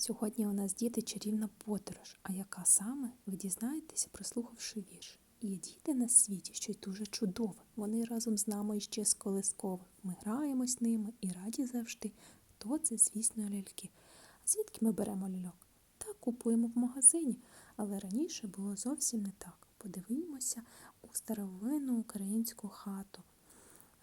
Сьогодні у нас діти чарівна подорож, а яка саме ви дізнаєтеся, прослухавши вірш. Є діти на світі, що й дуже чудове. Вони разом з нами іще з колискових. Ми граємось ними і раді завжди. То це, звісно, ляльки. А звідки ми беремо ляльок? Так купуємо в магазині, але раніше було зовсім не так. Подивимося у старовинну українську хату.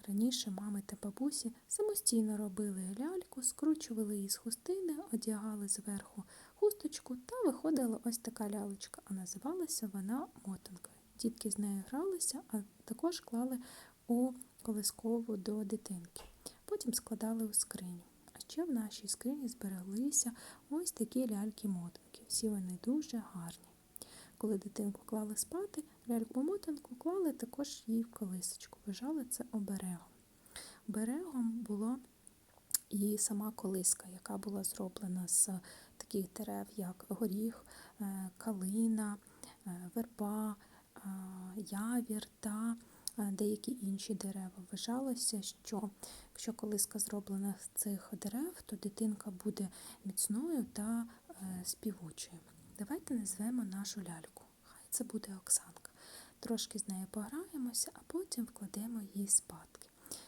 Раніше мами та бабусі самостійно робили ляльку, скручували її з хустини, одягали зверху хусточку та виходила ось така лялечка, а називалася вона мотанкою. Дітки з нею гралися, а також клали у колискову до дитинки. Потім складали у скриню. А ще в нашій скрині збереглися ось такі ляльки-мотанки. Всі вони дуже гарні. Коли дитинку клали спати, ляльку-мотанку клали також їй в колисочку. Вважали це оберегом. Оберегом було і сама колиска, яка була зроблена з таких дерев, як горіх, е, калина, е, верба, е, явір та деякі інші дерева. Вважалося, що якщо колиска зроблена з цих дерев, то дитинка буде міцною та співучою. Давайте назвемо нашу ляльку. Хай це буде Оксанка. Трошки з нею пограємося, а потім вкладемо її спадки.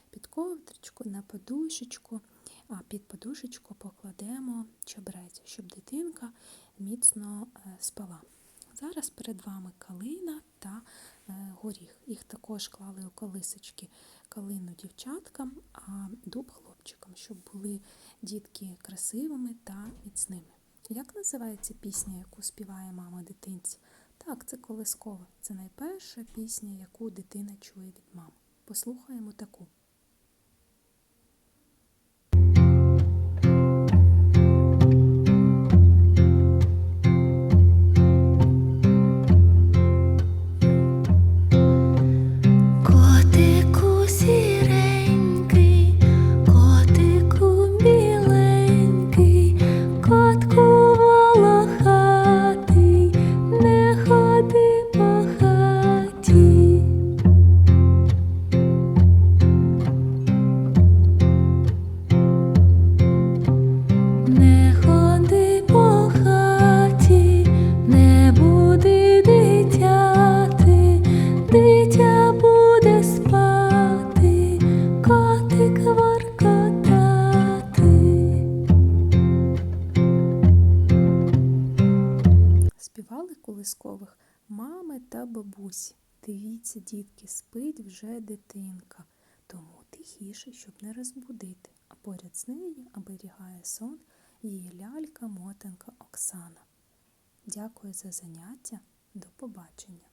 Під ковдричку на подушечку, а під подушечку покладемо чебрець, щоб дитинка міцно е, спала. Зараз перед вами калина та е, горіх. Їх також клали у колисочки калину дівчаткам, а дуб хлопчикам, щоб були дітки красивими та міцними. Як називається пісня, яку співає мама дитинці? Так, це колискова. Це найперша пісня, яку дитина чує від мами. Послухаємо таку. Співали мами та бабусі. Дивіться, дітки, спить вже дитинка, тому тихіше, щоб не розбудити. А поряд з нею оберігає сон її лялька мотанка Оксана. Дякую за заняття. До побачення!